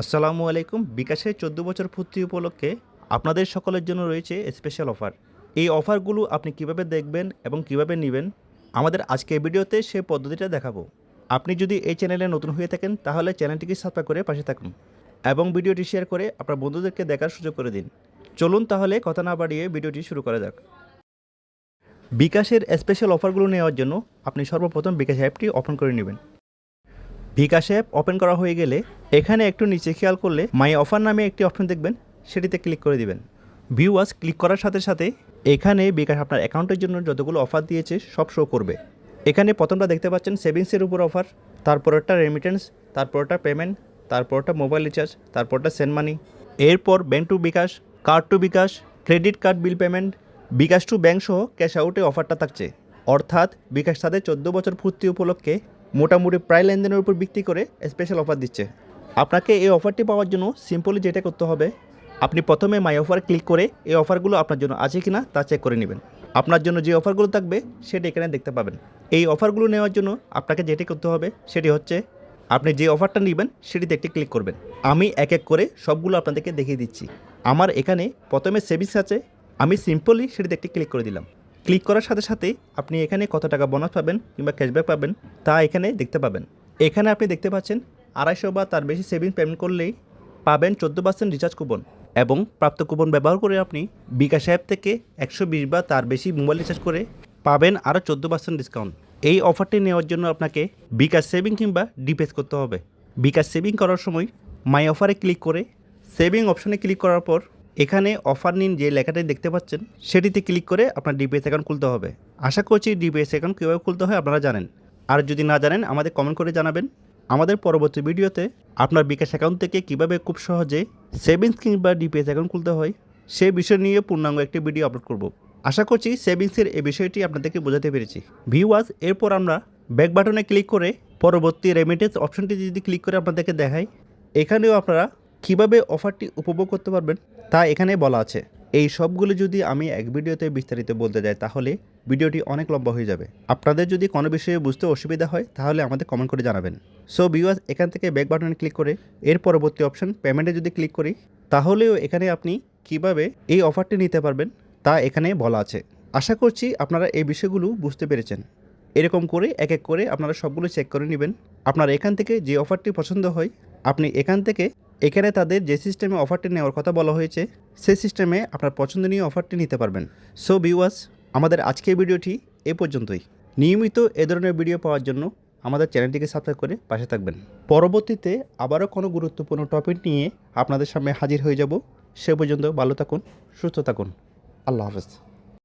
আসসালামু আলাইকুম। বিকাশের চোদ্দ বছর পূর্তি উপলক্ষে আপনাদের সকলের জন্য রয়েছে স্পেশাল অফার এই অফারগুলো আপনি কীভাবে দেখবেন এবং কীভাবে নেবেন? আমাদের আজকের ভিডিওতে সেই পদ্ধতিটা দেখাবো। আপনি যদি এই চ্যানেলে নতুন হয়ে থাকেন, তাহলে চ্যানেলটিকে সাবস্ক্রাইব করে পাশে থাকুন এবং ভিডিওটি শেয়ার করে আপনার বন্ধুদেরকে দেখার সুযোগ করে দিন। চলুন তাহলে কথা না বাড়িয়ে ভিডিওটি শুরু করা যাক। বিকাশের স্পেশাল অফারগুলো নেওয়ার জন্য আপনি সর্বপ্রথম বিকাশ অ্যাপটি ওপেন করে নেবেন। বিকাশ অ্যাপ ওপেন করা হয়ে গেলে এখানে একটু নিচে খেয়াল করলে মাই অফার নামে একটি অপশন দেখবেন, সেটিতে ক্লিক করে দিবেন। ভিউয়ার্স, ক্লিক করার সাথে সাথে এখানে বিকাশ আপনার অ্যাকাউন্টের জন্য যতগুলো অফার দিয়েছে, সব শো করবে। এখানে প্রথমটা দেখতে পাচ্ছেন, সেভিংসের উপর অফার, তারপরটা রেমিটেন্স তারপরটা পেমেন্ট তারপরটা মোবাইল রিচার্জ তারপরটা সেন্ড মানি এরপর bank to bKash card to bKash credit card bill payment bKash to bank সহ ক্যাশ আউটে অফারটা থাকছে। অর্থাৎ বিকাশ তাদের চোদ্দ বছর পূর্তি উপলক্ষে মোটামুটি প্রায় লেনদেনের উপর ভিত্তি করে স্পেশাল অফার দিচ্ছে। আপনাকে এই অফারটি পাওয়ার জন্য সিম্পলি যেটা করতে হবে, আপনি প্রথমে মাই অফার ক্লিক করে এই অফারগুলো আপনার জন্য আছে কি না তা চেক করে নেবেন। আপনার জন্য যে অফারগুলো থাকবে সেটি এখানে দেখতে পাবেন। এই অফারগুলো নেওয়ার জন্য আপনাকে যেটি করতে হবে সেটি হচ্ছে আপনি যে অফারটা নেবেন সেটিতে একটি ক্লিক করবেন। আমি এক এক করে সবগুলো আপনাদেরকে দেখিয়ে দিচ্ছি। আমার এখানে প্রথমে সেভিংস আছে, আমি সিম্পলি সেটিতে একটি ক্লিক করে দিলাম। ক্লিক করার সাথে সাথে আপনি এখানে কত টাকা বোনাস পাবেন কিংবা ক্যাশব্যাক পাবেন তা এখানে দেখতে পাবেন। এখানে আপনি দেখতে পাচ্ছেন আড়াইশো বা তার বেশি সেভিংস পেমেন্ট করলেই পাবেন চোদ্দ পার্সেন্ট রিচার্জ কুপন এবং প্রাপ্ত কুপন ব্যবহার করে আপনি বিকাশ অ্যাপ থেকে একশো বিশ বা তার বেশি মোবাইল রিচার্জ করে পাবেন আরও চোদ্দ পার্সেন্ট ডিসকাউন্ট এই অফারটি নেওয়ার জন্য আপনাকে বিকাশ সেভিং কিংবা ডিপেস করতে হবে। বিকাশ সেভিং করার সময় মাই অফারে ক্লিক করে সেভিং অপশনে ক্লিক করার পর এখানে অফার নিন যে লেখাটি দেখতে পাচ্ছেন, সেটিতে ক্লিক করে আপনার ডিপিএস অ্যাকাউন্ট খুলতে হবে। আশা করছি ডিপিএস অ্যাকাউন্ট কীভাবে খুলতে হয় আপনারা জানেন। আর যদি না জানেন, আমাদের কমেন্ট করে জানাবেন। আমাদের পরবর্তী ভিডিওতে আপনার বিকাশ অ্যাকাউন্ট থেকে কীভাবে খুব সহজে সেভিংস কিংবা ডিপিএস অ্যাকাউন্ট খুলতে হয় সেই বিষয় নিয়ে পূর্ণাঙ্গ একটি ভিডিও আপলোড করব। আশা করছি সেভিংসের এই বিষয়টি আপনাদেরকে বোঝাতে পেরেছি। ভিউয়ার্স এরপর আমরা ব্যাক বাটনে ক্লিক করে পরবর্তী রেমিটেন্স অপশনটি যদি ক্লিক করে আপনাদেরকে দেখাই, এখানেও আপনারা কীভাবে অফারটি উপভোগ করতে পারবেন তা এখানে বলা আছে। এই সবগুলো যদি আমি এক ভিডিওতে বিস্তারিত বলতে যাই, তাহলে ভিডিওটি অনেক লম্বা হয়ে যাবে। আপনাদের যদি কোনো বিষয়ে বুঝতে অসুবিধা হয়, তাহলে আমাদের কমেন্ট করে জানাবেন। সো ভিউয়ার্স এখান থেকে ব্যাক বাটনে ক্লিক করে এর পরবর্তী অপশন পেমেন্টে যদি ক্লিক করি, তাহলেও এখানে আপনি কীভাবে এই অফারটি নিতে পারবেন, তা এখানে বলা আছে। আশা করছি আপনারা এই বিষয়গুলো বুঝতে পেরেছেন। এরকম করে এক এক করে আপনারা সবগুলো চেক করে নেবেন। আপনার এখান থেকে যে অফারটি পছন্দ হয়, আপনি এখান থেকে এখানে তাদের যে সিস্টেমে অফারটি নেওয়ার কথা বলা হয়েছে, সেই সিস্টেমে আপনার পছন্দনীয় অফারটি নিতে পারবেন। সো ভিউয়ার্স আমাদের আজকের ভিডিওটি এ পর্যন্তই। নিয়মিত এ ধরনের ভিডিও পাওয়ার জন্য আমাদের চ্যানেলটিকে সাবস্ক্রাইব করে পাশে থাকবেন। পরবর্তীতে আবারও কোনো গুরুত্বপূর্ণ টপিক নিয়ে আপনাদের সামনে হাজির হয়ে যাব। সে পর্যন্ত ভালো থাকুন, সুস্থ থাকুন। আল্লাহ হাফেজ।